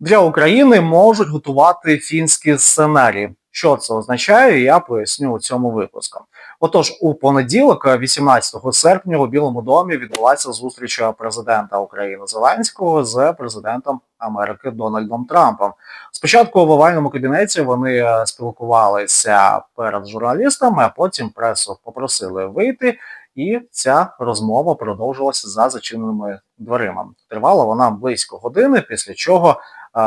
Для України можуть готувати фінські сценарії. Що це означає, я поясню у цьому випуску. Отож, у понеділок, 18 серпня, у Білому домі відбулася зустріч президента України Зеленського з президентом Америки Дональдом Трампом. Спочатку в овальному кабінеті вони е, спілкувалися перед журналістами, а потім пресу попросили вийти, і ця розмова продовжилася за зачиненими дверима. Тривала вона близько години, після чого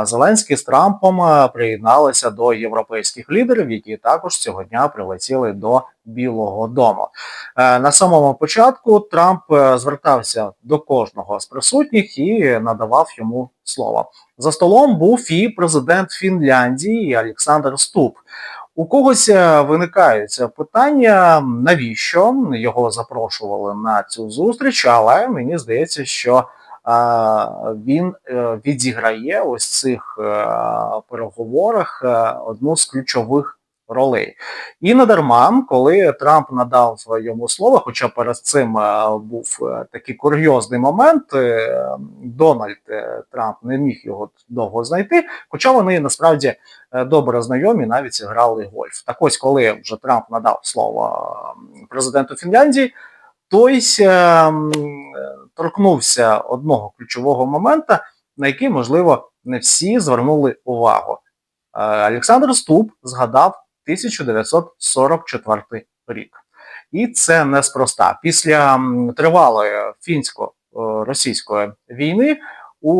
Зеленський з Трампом е, приєдналися до європейських лідерів, які також цього дня прилетіли до Білого Дому. Е, на самому початку Трамп е, звертався до кожного з присутніх і надавав йому слово. За столом був і президент Фінляндії Олександр Ступ. У когось виникають питання, навіщо його запрошували на цю зустріч, але мені здається, що він е, відіграє ось цих е, переговорах е, одну з ключових ролей. І не коли Трамп надав йому слово, хоча перед цим був такий курйозний момент, Дональд Трамп не міг його довго знайти, хоча вони насправді добре знайомі, навіть грали гольф. Так ось, коли вже Трамп надав слово президенту Фінляндії, той торкнувся одного ключового момента, на який, можливо, не всі звернули увагу. Е, Олександр Ступ згадав 1944 рік. І це неспроста. Після тривалої фінсько-російської війни у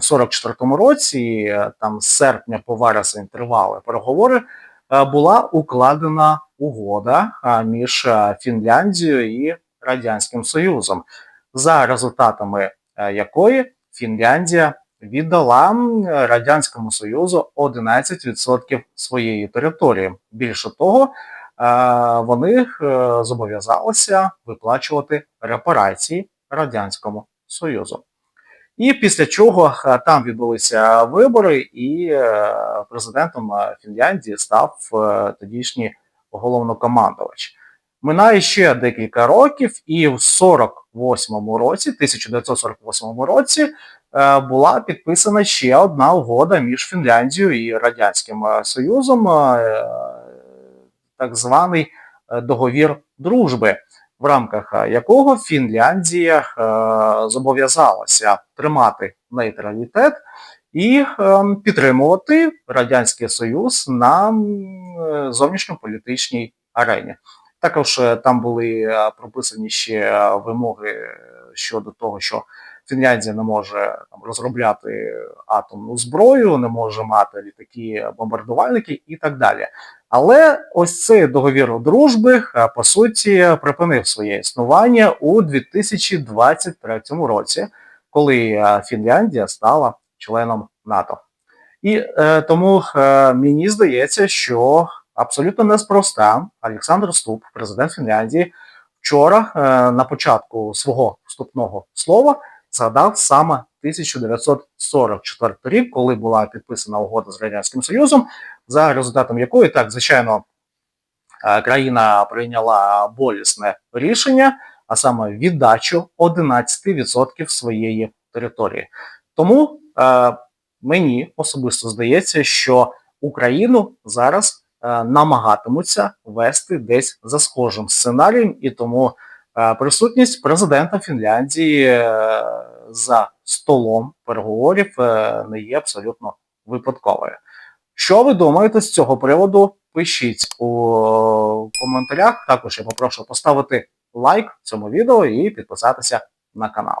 44-му році, там з серпня по вересень тривали переговори, е, була укладена угода між Фінляндією і Радянським Союзом за результатами е, якої Фінляндія віддала Радянському Союзу 11% своєї території. Більше того, е, вони е, зобов'язалися виплачувати репарації Радянському Союзу. І після чого там відбулися вибори, і президентом Фінляндії став тодішній головнокомандувач. Минає ще декілька років, і в 48-му році, 1948 році, е, була підписана ще одна угода між Фінляндією і Радянським е, Союзом, е, так званий договір дружби, в рамках якого Фінляндія зобов'язалася тримати нейтралітет і підтримувати Радянський Союз на зовнішньополітичній арені. Також е, там були е, прописані ще е, вимоги щодо того, що Фінляндія не може там, розробляти атомну зброю, не може мати літаки бомбардувальники і так далі. Але ось цей договір дружби, по суті, припинив своє існування у 2023 році, коли Фінляндія стала членом НАТО. І е, тому е, мені здається, що абсолютно неспроста Олександр Ступ, президент Фінляндії, вчора е, на початку свого вступного слова згадав саме 1944 рік, коли була підписана угода з Радянським Союзом, за результатом якої, так, звичайно, е, країна прийняла болісне рішення, а саме віддачу 11% своєї території. Тому е, мені особисто здається, що Україну зараз намагатимуться вести десь за схожим сценарієм, і тому е, присутність президента Фінляндії е, за столом переговорів не є абсолютно випадковою. Що ви думаєте з цього приводу? Пишіть у коментарях. Також я попрошу поставити лайк цьому відео і підписатися на канал.